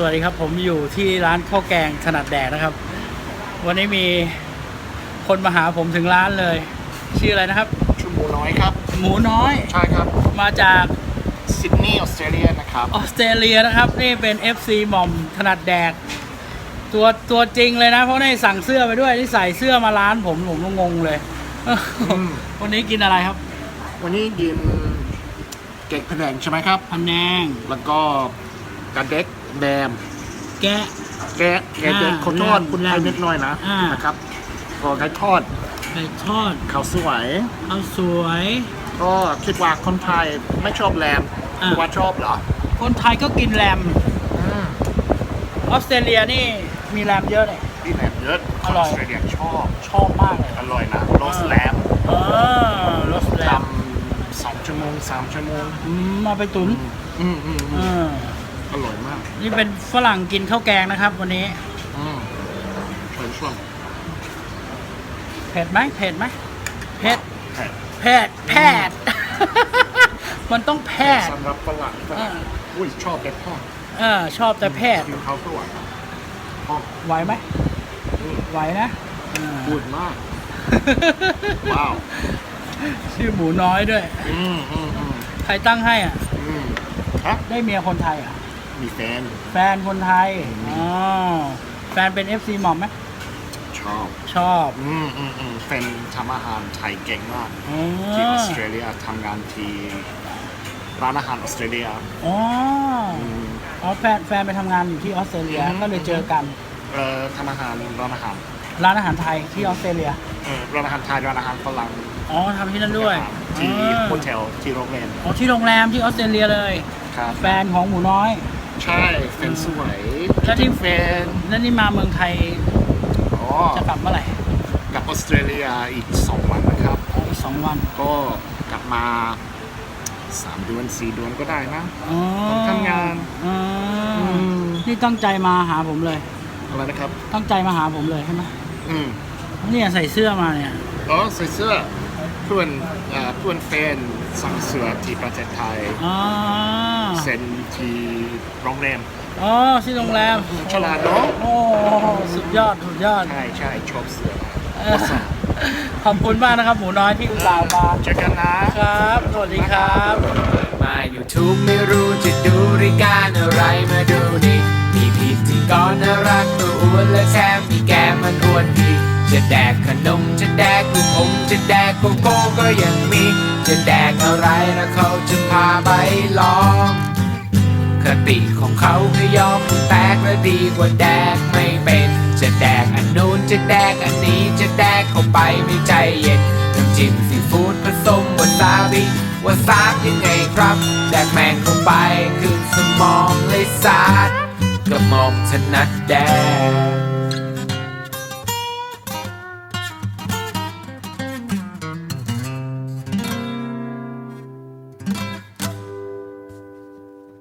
สวัสดีครับผมอยู่ที่ร้านข้าวแกงถนัดแดกนะครับ วันนี้มีคนมาหาผมถึงร้านเลย ชื่ออะไรนะครับชุมหมูน้อยครับ หมูน้อย ใช่ครับ มาจากซิดนีย์ออสเตรเลียนะครับ ออสเตรเลียนะครับ นี่เป็น FC หม่อมถนัดแดก ตัวตัวจริงเลยนะ เพราะนี่สั่งเสื้อไปด้วยที่ใส่เสื้อมาร้านผมผมก็งงเลย ม วันนี้กินอะไรครับวันนี้กินเก๊กพะแนงใช่ไหมครับ พันแนงแล้วก็กระเด็ก แดม แกะ แกะแกะเด็กอ่าข้าวทอดแรมคุณไทยแรมนิดหน่อยนะอ่าน นะครับก็ไก่ทอดไก่ทอดข้าวสวย ข้าวสวย ก็คิดว่าคนไทยไม่ชอบแรมอ่า คิดว่าชอบเหรอคนไทยก็กินแรมอืมออสเตรเลียนี่มีแรมเยอะเลย ที่แรมเยอะอร่อยออสเตรเลียชอบชอบมากเลยอร่อยนะโรสแรมเออรสแรทมำสองชั่วโมงสามชั่วโมงอืมมาไปตุนอืมอืม เออืม ออร่อยมากนี่เป็นฝรั่งกินข้าวแกงนะครับ วันนี้อืมช่วยช่วยเผ็ดไหมเผ็ดไหมเผ็ดแผ่แพทย์แพทย์มันต้องแพทย์สำหรับฝรั่งฝเอรั่งออุ้ยชอบแต่พ่อเออชอบแต่แพทย์กินเขาตัวพ่อไหวไหมอืมไหวนะเออพูดมาก ว้าวชื่อหมูน้อยด้วย อืมอืมอืมใครตั้งให้อะ อืมฮะได้เมียคนไทยอะ มีแฟน แฟนคนไทยอ๋อแฟนเป็น FC หม่อมไหมชอบ ชอบอืมอืมอืมแฟนทำอาหารไทยเก่งมาก อ๋อที่ออสเตรเลียทำงานที่ร้านอาหารออสเตรเลียอ๋ออืมอ๋อแฟนแฟนไปทำงานอยู่ที่ออสเตรเลียอืมก็เลยเจอกัน เอ่อทำอาหารร้านอาหารร้านอาหารไทยที่ออสเตรเลีย เออร้านอาหารไทยร้านอาหารฝรั่งอ๋อทำที่นั่นด้วยที่อ๋อโฮเทลที่โรงแรมอ๋อที่โรงแรมที่ออสเตรเลียเลย ครับแฟนของหมูน้อย ใช่แฟนสวยแล้วที่ แฟนแล้วนี่มาเมืองไทยอ๋อจะกลับเมื่อไหร่กลับออสเตรเลียอีกสองวันนะครับอ๋ออีกสองวันก็กลับมาสามเดือนสี่เดือนก็ได้นะ อ๋อต้องทำงานอ๋ออม นี่ตั้งใจมาหาผมเลย อะไรนะครับ ตั้งใจมาหาผมเลยใช่ไหมอืมเนี่ยใส่เสื้อมาเนี่ย อ๋อใส่เสื้อ เพื่อนเอ่อเพื่อนแฟนสั่งเสื้อที่ประเทศไทยอ๋อเซ็นที่โรงแรมอ๋อที่โรงแรมฉลาดเนอะโอ้สุดยอดสุดยอดใช่ใช่ชอบเสื้อเออขอบคุณมากนะครับ หมูน้อยที่อุตส่าห์มาเจอกันนะ ครับ สวัสดีครับ มา YouTube ไม่รู้จะดูรายการอะไรมาดูนี่มีพิธีกรน่ารักตัวอ้วนและแถมมีแก้มมันอ้วนดี จะแดกขนมจะแดกลูกอมจะแดกโกโก้ก็ยังมี จะแดกอะไรแล้วเขาจะพาไปลอง คติของเขาคือยอมแตกและดีกว่าแดกไม่เป็น จะแดกอันนู้นจะแดกอันนี้จะแดกเข้าไปไม่ใจเย็นน้ำจิ้มซีฟู้ดผสมวาซาบิวาซาบยังไงครับ แดกแมงเข้าไปขึ้นสมองเลยสาดกระหม่อมถนัดแดก